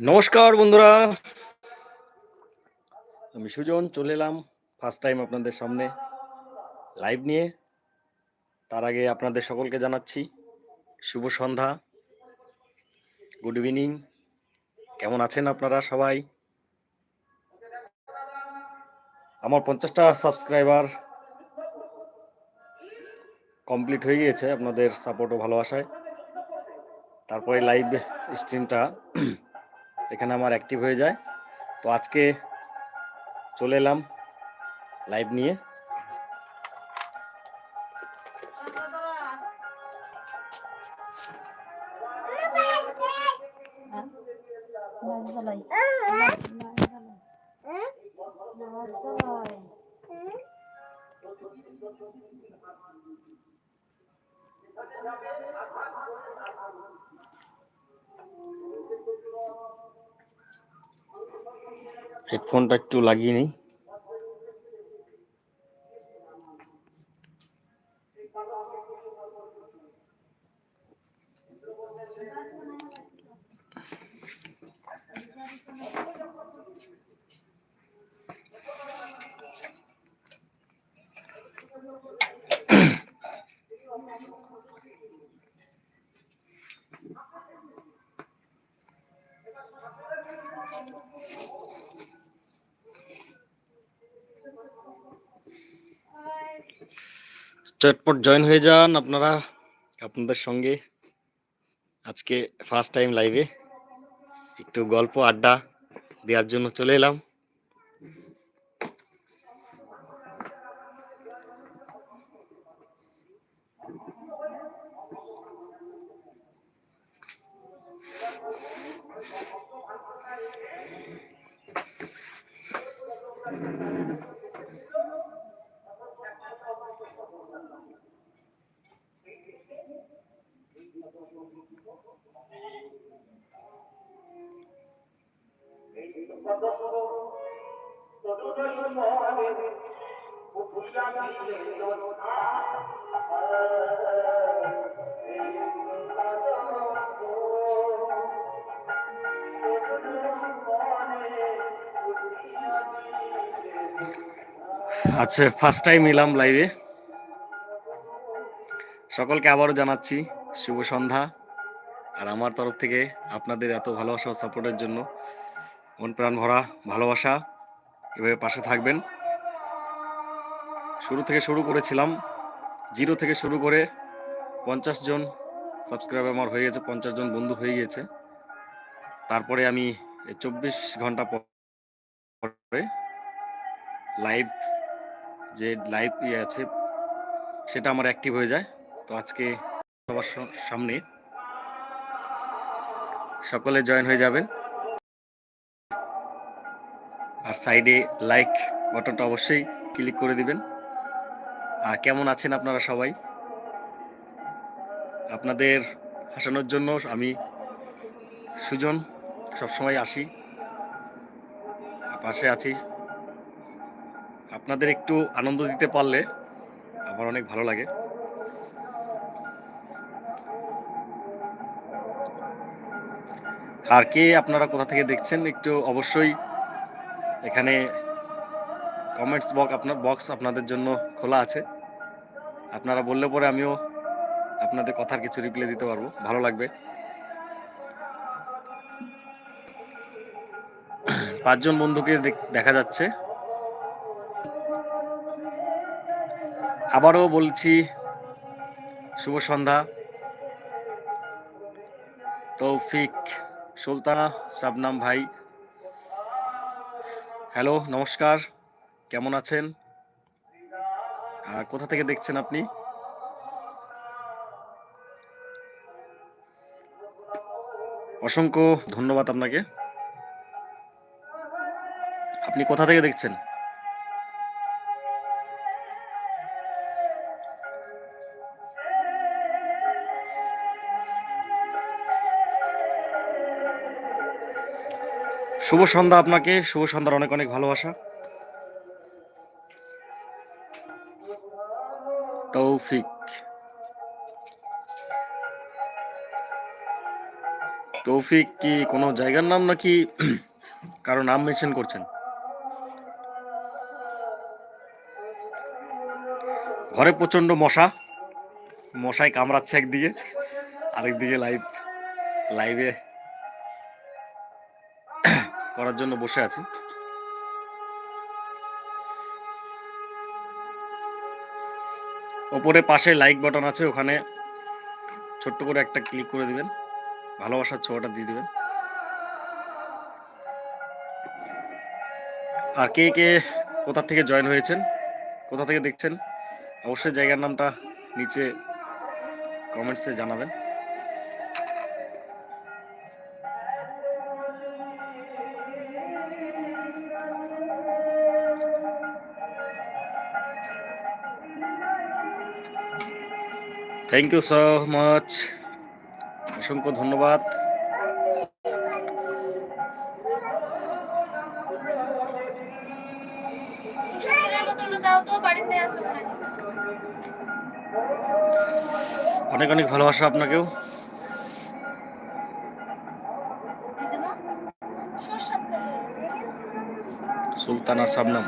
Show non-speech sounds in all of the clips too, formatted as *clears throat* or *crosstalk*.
নমস্কার বন্ধুরা। আমি সুজন, চলে এলাম ফার্স্ট টাইম আপনাদের সামনে লাইভ নিয়ে। তার আগে আপনাদের সকলকে জানাচ্ছি শুভ সন্ধ্যা। গুড ইভিনিং কেমন আছেন আপনারা সবাই? আমার পঞ্চাশটা সাবস্ক্রাইবার কমপ্লিট হয়ে গিয়েছে আপনাদের সাপোর্ট ও ভালোবাসায়। তারপরে লাইভ স্ট্রিমটা এখানে আমার অ্যাক্টিভ হয়ে যায়। তো আজকে চলে এলাম লাইভ নিয়ে। হেডফোনটা একটু লাগিয়ে নিই। চটপট জয়েন হয়ে যান আপনারা, আপনাদের সঙ্গে। আজকে ফার্স্ট টাইম লাইভে একটু গল্প, আড্ডা দেওয়ার জন্য চলে এলাম। আচ্ছা ফার্স্ট টাইম এলাম লাইভে সকলকে আবারও জানাচ্ছি। শুভ সন্ধ্যা। আর আমার তরফ থেকে আপনাদের এত ভালোবাসা সাপোর্টের জন্য মন প্রাণ ভরা ভালোবাসা এভাবে পাশে থাকবেন। শুরু থেকে শুরু করেছিলাম, জিরো থেকে শুরু করে পঞ্চাশ জন সাবস্ক্রাইব আমার হয়ে গেছে, পঞ্চাশ জন বন্ধু হয়ে গিয়েছে। তারপরে আমি চব্বিশ ঘণ্টা পরে লাইভ যে লাইভ ইয়ে আছে, সেটা আমার অ্যাক্টিভ হয়ে যায়। তো আজকে সবার সামনে। সকলে জয়েন হয়ে যাবেন। আর সাইডে লাইক বাটনটা অবশ্যই ক্লিক করে দিবেন। আর কেমন আছেন আপনারা সবাই? আপনাদের হাসানোর জন্য আমি সুজন, সবসময় আসি। পাশে আছি। আপনাদের একটু আনন্দ দিতে পারলে আমার অনেক ভালো লাগে। আর কে আপনারা কোথা থেকে দেখছেন একটু অবশ্যই এখানে কমেন্টস বক্স আপনার বক্স আপনাদের জন্য খোলা আছে। আপনারা বললে পরে আমিও আপনাদের কথার কিছু রিপ্লাই দিতে পারব। ভালো লাগবে। পাঁচজন বন্ধুকে দেখ- যাচ্ছে। আবারও বলছি, শুভ সন্ধ্যা। তৌফিক। সুলতানা সাবনাম ভাই। হ্যালো, নমস্কার। কেমন আছেন? কোথা থেকে দেখছেন আপনি? অসংখ্য ধন্যবাদ আপনাকে। আপনি কোথা থেকে দেখছেন? শুভ সন্ধ্যা আপনাকে, শুভ সন্ধ্যার অনেক অনেক ভালোবাসা। তৌফিক। তৌফিক কি কোনো জায়গার নাম নাকি *clears throat* কারও নাম মেনশন করছেন? ঘরে প্রচণ্ড মশা। মশায় কামড়াচ্ছে একদিকে, আরেকদিকে লাইভ লাইভে করার জন্য বসে আছি। ওপরে পাশে লাইক বাটন আছে, ওখানে ছোট্ট করে একটা ক্লিক করে দিবেন। ভালোবাসার ছোঁয়াটা দিয়ে দিবেন। আর কে কে কোথা থেকে জয়েন হয়েছেন, কোথা থেকে দেখছেন, অবশ্যই জায়গার নামটা নিচে কমেন্টসে জানাবেন। থ্যাংক ইউ সো মাচ অসংখ্য ধন্যবাদ। অনেক অনেক ভালোবাসা আপনাকেও। সুলতানা শাবনাম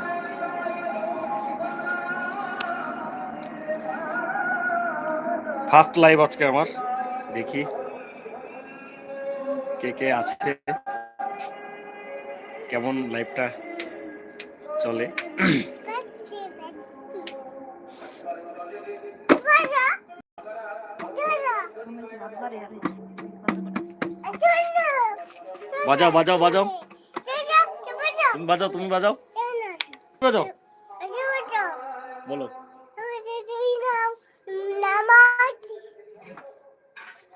ফার্স্ট লাইভ আজকে আমার। দেখি কে কে আছে। কেমন লাইভটা চলে। বাজাও বাজাও বাজাও তুমি বাজাও। তুমি বাজাও। বাজাও। বলো।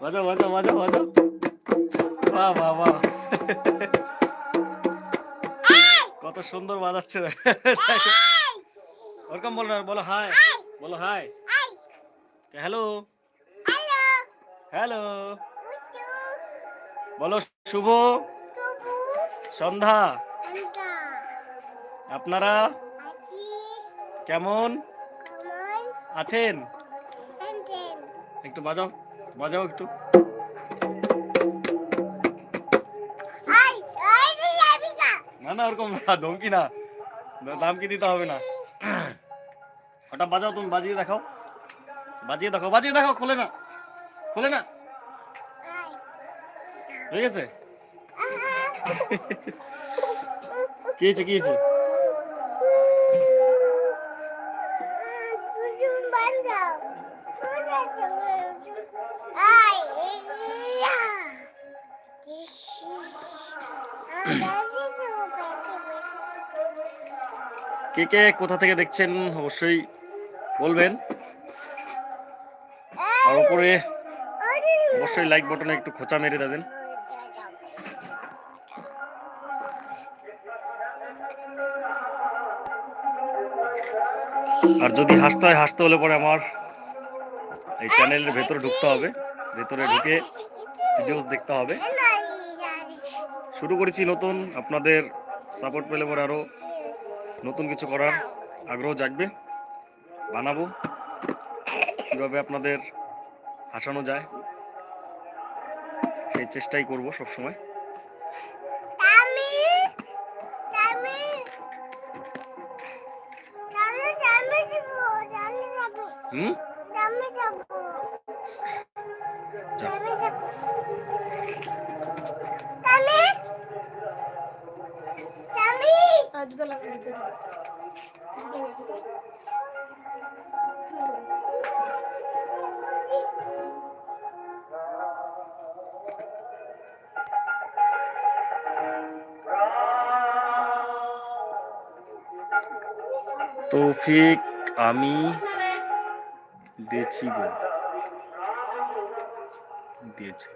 বাজাও বাজাও বাজাও বাজাও বাহ বাহ বাহ। কত সুন্দর বাজাচ্ছে ওরকম বলো না বলো হাই বলো হাই হ্যালো হ্যালো বলো শুভ। সন্ধ্যা। আপনারা কেমন? আছেন? একটু বাজাও। বাজাও একটু। না। না ওরকম না ধমকি না। দাম কি দিতে হবে না। ওটা বাজাও তুমি বাজিয়ে দেখাও। বাজিয়ে দেখো বাজিয়ে দেখো খোলে না। খোলে না। হয়ে গেছে? কি হয়েছে কি হয়েছে? কে কে কোথা থেকে দেখছেন অবশ্যই বলবেন। আর উপরে অবশ্যই লাইক বটনে একটু খোঁচা মেরে দেবেন। আর যদি হাসতে হয়, হাসতে হলে পরে আমার এই চ্যানেলের ভেতরে ঢুকতে হবে। ভেতরে ঢুকে ভিডিওস দেখতে হবে। শুরু করেছি নতুন, আপনাদের সাপোর্ট পেলে পরে আরও নতুন কিছু করার আগ্রহ জাগবে বানাবো কীভাবে আপনাদের হাসানো যায় সেই চেষ্টাই করব সব সময় হুম? যা দুটো লাগবে দুটো। তৌফিক আমি দিয়েছি গো দিয়েছি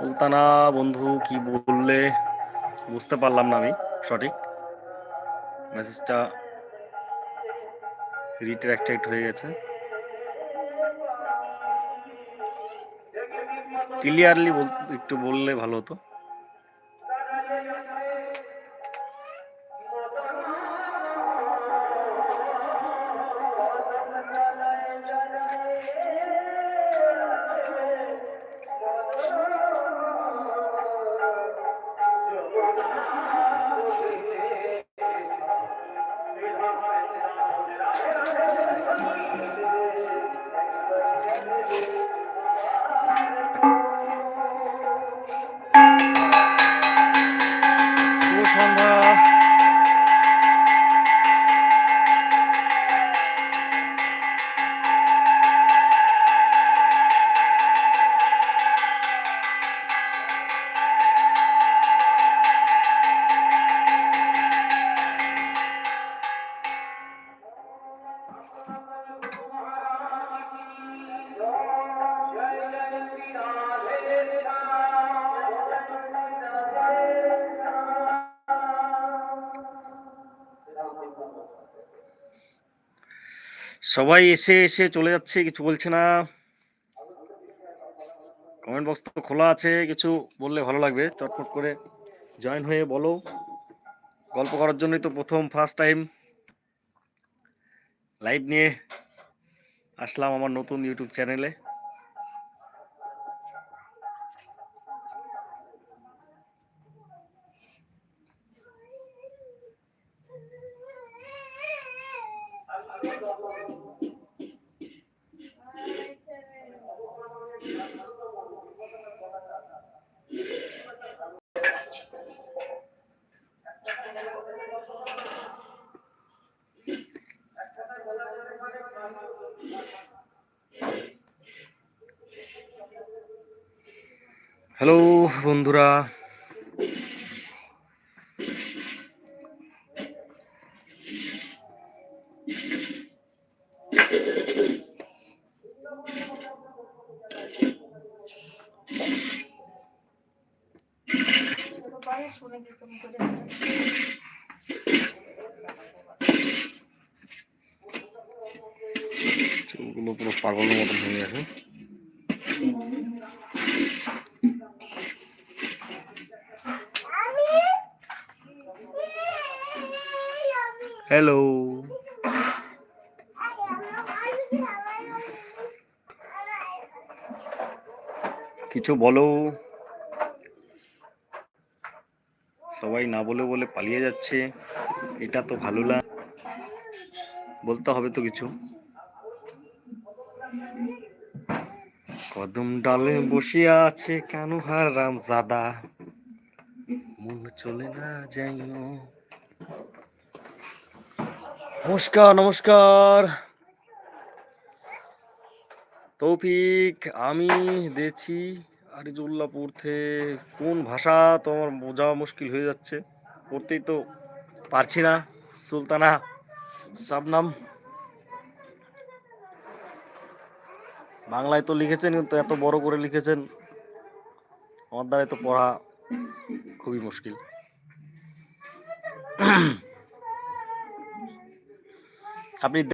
সুলতানা, বন্ধু, কি বললে? বুঝতে পারলাম না আমি, সঠিক? মেসেজটা রিট্রাক্টেড হয়ে গেছে। ক্লিয়ারলি বল, একটু বললে ভালো হতো। সবাই এসে এসে চলে যাচ্ছে, কিছু বলছে না। কমেন্ট বক্স তো খোলা আছে, কিছু বললে ভালো লাগবে। চটফট করে জয়েন হয়ে বলো। গল্প করার জন্যই তো প্রথম ফার্স্ট টাইম লাইভ নিয়ে আসলাম আমার নতুন ইউটিউব চ্যানেলে হ্যালো বন্ধুরা। চুলগুলো পুরো পাগলের মতন হয়ে গেছে। হ্যালো কিছু বলো। সবাই না বলে বলে পালিয়ে যাচ্ছে। এটা তো ভালো না বলতে হবে তো কিছু। কদম ডালে বসিয়া আছে কানু হারাম জাদা মন চলে না যাইও। নমস্কার নমস্কার। তৌফিক, আমি দেখছি আরিজুল্লাপুর থেকে কোন ভাষা তো আমার বোঝা মুশকিল হয়ে যাচ্ছে। পড়তেই তো পারছি না, সুলতানা সাবনাম। বাংলায় তো লিখেছেন, কিন্তু এত বড় করে লিখেছেন। আমার দ্বারাই তো পড়া খুবই মুশকিল। আপনি